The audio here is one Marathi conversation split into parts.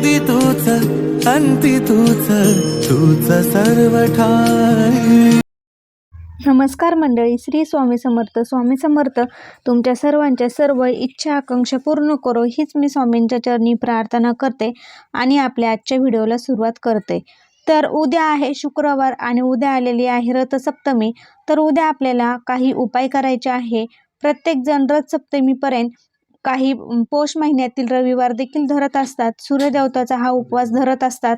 आधी तूच अंती तूच तूच सर्व ठाई नमस्कार मंडळी श्री स्वामी समर्थ. स्वामी समर्थ तुमच्या सर्वांच्या सर्व इच्छा आकांक्षा पूर्ण करो हीच मी स्वामींच्या चरणी प्रार्थना करते आणि आपल्या आजच्या व्हिडिओला सुरुवात करते. तर उद्या आहे शुक्रवार आणि उद्या आलेली आहे रथसप्तमी. तर उद्या आपल्याला काही उपाय करायचे आहे. प्रत्येकजण रथसप्तमीपर्यंत काही पौष महिन्यातील रविवार देखील धरत असतात. सूर्यदेवताचा हा उपवास धरत असतात.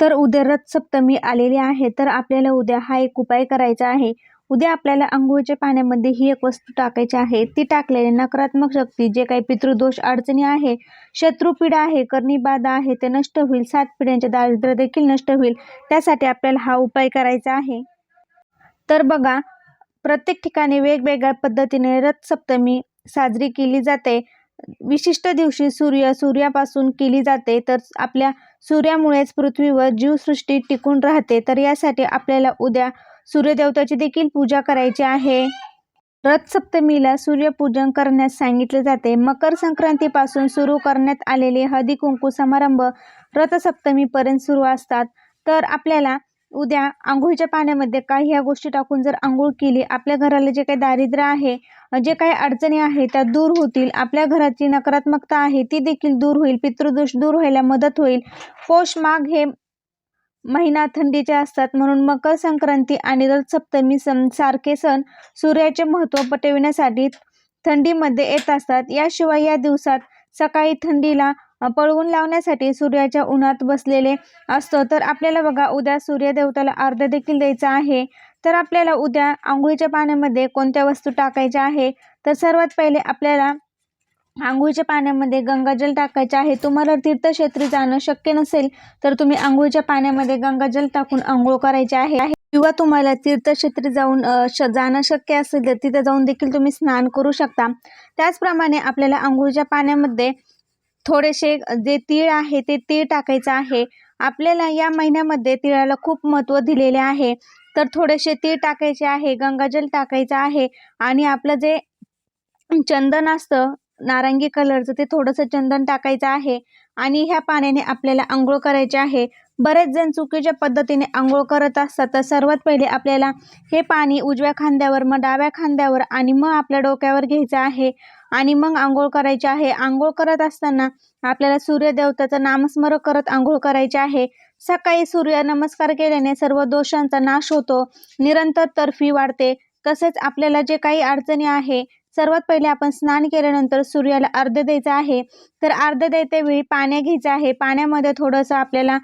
तर उद्या रथ सप्तमी आलेली आहे. तर आपल्याला उद्या हा एक उपाय करायचा आहे. उद्या आपल्याला आंघोळीच्या पाण्यामध्ये ही एक वस्तू टाकायची आहे. ती टाकलेली नकारात्मक शक्ती जे काही पितृदोष अडचणी आहे शत्रुपीडा आहे कर्णीबाधा आहे ते नष्ट होईल सात पिढ्यांचे दारिद्र्य देखील नष्ट होईल त्यासाठी आपल्याला हा उपाय करायचा आहे. तर बघा प्रत्येक ठिकाणी वेगवेगळ्या पद्धतीने रथसप्तमी साजरी केली जाते. विशिष्ट दिवशी सूर्य सूर्यापासून केली जाते. तर आपल्या सूर्यामुळेच पृथ्वीवर जीवसृष्टी टिकून राहते. तर यासाठी आपल्याला उद्या सूर्यदेवताची देखील पूजा करायची आहे. रथसप्तमीला सूर्यपूजन करण्यास सांगितले जाते. मकर संक्रांतीपासून सुरू करण्यात आलेले हळदी कुंकू समारंभ रथसप्तमीपर्यंत सुरू असतात. तर आपल्याला उद्या आंघोळीच्या पाण्यामध्ये काही ह्या गोष्टी टाकून जर आंघोळ केली आपल्या घराला जे काही दारिद्र्य आहे जे काही अडचणी आहे त्या दूर होतील. आपल्या घराची नकारात्मकता आहे ती देखील दूर होईल. पितृदोष दूर व्हायला मदत होईल. पौष माघ हे महिना थंडीचे असतात. म्हणून मकर संक्रांती आणि रथसप्तमी सण सारखे सण सूर्याचे महत्त्व पटविण्यासाठी थंडीमध्ये येत असतात. याशिवाय या दिवसात सकाळी थंडीला पळवून लावण्यासाठी सूर्याच्या उन्हात बसलेले असतो. तर आपल्याला बघा उद्या सूर्यदेवताला अर्ध देखील द्यायचा आहे. तर आपल्याला उद्या आंघोळीच्या पाण्यामध्ये कोणत्या वस्तू टाकायच्या आहे? तर सर्वात पहिले आपल्याला आंघोळीच्या पाण्यामध्ये गंगाजल टाकायचे आहे. तुम्हाला तीर्थक्षेत्री जाणं शक्य नसेल तर तुम्ही आंघोळीच्या पाण्यामध्ये गंगाजल टाकून आंघोळ करायचे आहे. किंवा तुम्हाला तीर्थक्षेत्री जाऊन श जाणं शक्य असेल तर तिथे जाऊन देखील तुम्ही स्नान करू शकता. त्याचप्रमाणे आपल्याला आंघोळीच्या पाण्यामध्ये थोडेसे जे तीळ आहे ते तीळ टाकायचं आहे. आपल्याला या महिन्यामध्ये तिळाला खूप महत्त्व दिलेले आहे. तर थोडेसे तीळ टाकायचे आहे गंगाजल टाकायचं आहे आणि आपलं जे चंदन असतं नारंगी कलरचं ते थोडंसं चंदन टाकायचं आहे आणि ह्या पाण्याने आपल्याला आंघोळ करायचे आहे. बरेच जण चुकीच्या पद्धतीने आंघोळ करत असतात. तर सर्वात पहिले आपल्याला हे पाणी उजव्या खांद्यावर मग डाव्या खांद्यावर आणि मग आपल्या डोक्यावर घ्यायचं आहे आणि मग आंघोळ करायची आहे. आंघोळ करत असताना आपल्याला सूर्यदेवताचं नामस्मरण करत आंघोळ करायचे आहे. सकाळी सूर्य नमस्कार केल्याने सर्व दोषांचा नाश होतो निरंतर तर्फी वाढते. तसेच आपल्याला जे काही अडचणी आहे सर्वात पहिले आपण स्नान केल्यानंतर सूर्याला अर्ध द्यायचं आहे. तर अर्ध द्यायच्या वेळी पाण्या घ्यायचं आहे. पाण्यामध्ये थोडंसं आपल्याला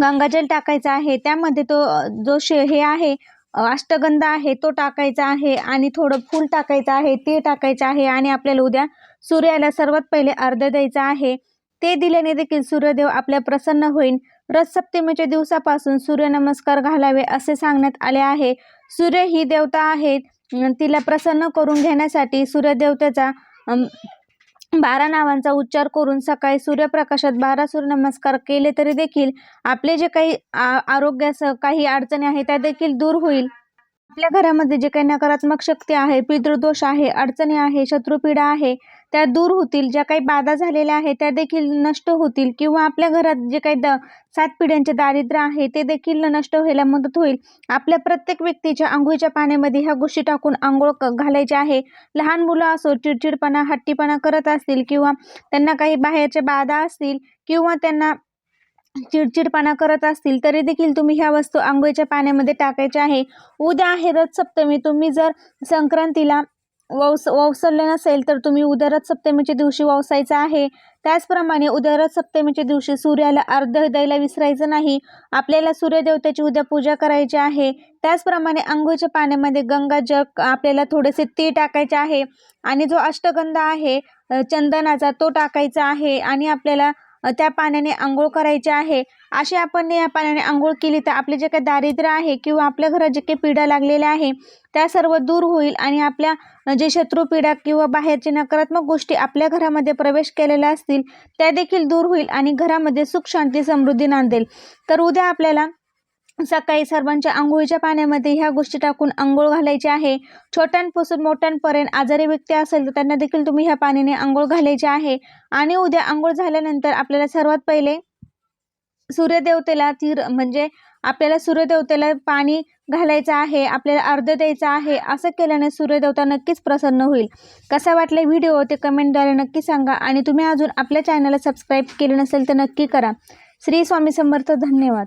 गंगाजल टाकायचं आहे. त्यामध्ये तो जो शे हे आहे अष्टगंध आहे तो टाकायचा आहे आणि थोडं फूल टाकायचं आहे ते टाकायचं आहे आणि आपल्याला उद्या सूर्याला सर्वात पहिले अर्ध द्यायचा आहे. ते दिल्याने देखील सूर्यदेव आपल्या प्रसन्न होईल रथसप्तमीच्या दिवसापासून सूर्यनमस्कार घालावे असे सांगण्यात आले आहे. सूर्य ही देवता आहे तिला प्रसन्न करून घेण्यासाठी सूर्यदेवतेचा बारा नावांचा उच्चार करून सकाळी सूर्यप्रकाशात बारा सूर्यनमस्कार केले तरी देखील आपले जे काही आरोग्यास आरोग्यासह काही अडचणी आहेत त्या देखील दूर होईल. आपल्या घरामध्ये जे काही नकारात्मक शक्ती आहे पितृदोष आहे अडचणी आहे शत्रुपीडा आहे त्या दूर होतील ज्या काही बाधा झालेल्या आहेत त्या देखील नष्ट होतील किंवा आपल्या घरात जे काही द सात पिढ्यांचे दारिद्र्य आहे ते देखील नष्ट व्हायला मदत होईल. आपल्या प्रत्येक व्यक्तीच्या आंघोळीच्या पाण्यामध्ये ह्या गोष्टी टाकून आंघोळ क- घालायची आहे. लहान मुलं असो चिडचिडपणा हट्टीपणा करत असतील किंवा त्यांना काही बाहेरच्या बाधा असतील किंवा त्यांना चिडचिडपणा करत असतील तरी देखील तुम्ही ह्या वस्तू आंघोळीच्या पाण्यामध्ये टाकायच्या आहे. उद्या आहे रथसप्तमी तुम्ही जर संक्रांतीला वौस वौसल्य नसेल तर तुम्ही उद्या रथसप्तमीच्या दिवशी वौसायचं आहे. त्याचप्रमाणे उद्या रथसप्तमीच्या दिवशी सूर्याला अर्ध द्यायला विसरायचं नाही. आपल्याला सूर्यदेवतेची उद्या पूजा करायची आहे. त्याचप्रमाणे आंघोळीच्या पाण्यामध्ये गंगा जग आपल्याला थोडेसे ती टाकायचे आहे. आणि जो अष्टगंध आहे चंदनाचा तो टाकायचा आहे. आणि आपल्याला त्या पाण्याने आंघोळ करायची आहे. असे आपण या पाण्याने आंघोळ केली तर आपले जे काही दारिद्र्य आहे किंवा आपल्या घरात जे काही पिढ्या लागलेल्या आहे त्या सर्व दूर होईल आणि आपल्या जे शत्रू पिढ्या किंवा बाहेरचे नकारात्मक गोष्टी आपल्या घरामध्ये प्रवेश केलेल्या असतील त्या देखील दूर होईल आणि घरामध्ये सुख शांती समृद्धी नांदेल. तर उद्या आपल्याला सकाळी सर्वांच्या आंघोळीच्या पाण्यामध्ये ह्या गोष्टी टाकून आंघोळ घालायची आहे. छोट्यांपासून मोठ्यांपर्यंत आजारी व्यक्ती असेल तर त्यांना देखील तुम्ही ह्या पाण्याने आंघोळ घालायची आहे. आणि उद्या आंघोळ झाल्यानंतर आपल्याला सर्वात पहिले सूर्यदेवतेला तीर म्हणजे आपल्याला सूर्यदेवतेला पाणी घालायचं आहे आपल्याला अर्ध द्यायचा आहे असं केल्याने सूर्यदेवता नक्कीच प्रसन्न होईल. कसा वाटला व्हिडिओ ते कमेंटद्वारे नक्की सांगा आणि तुम्ही अजून आपल्या चॅनलला सबस्क्राईब केले नसेल तर नक्की करा. श्री स्वामी समर्थ धन्यवाद.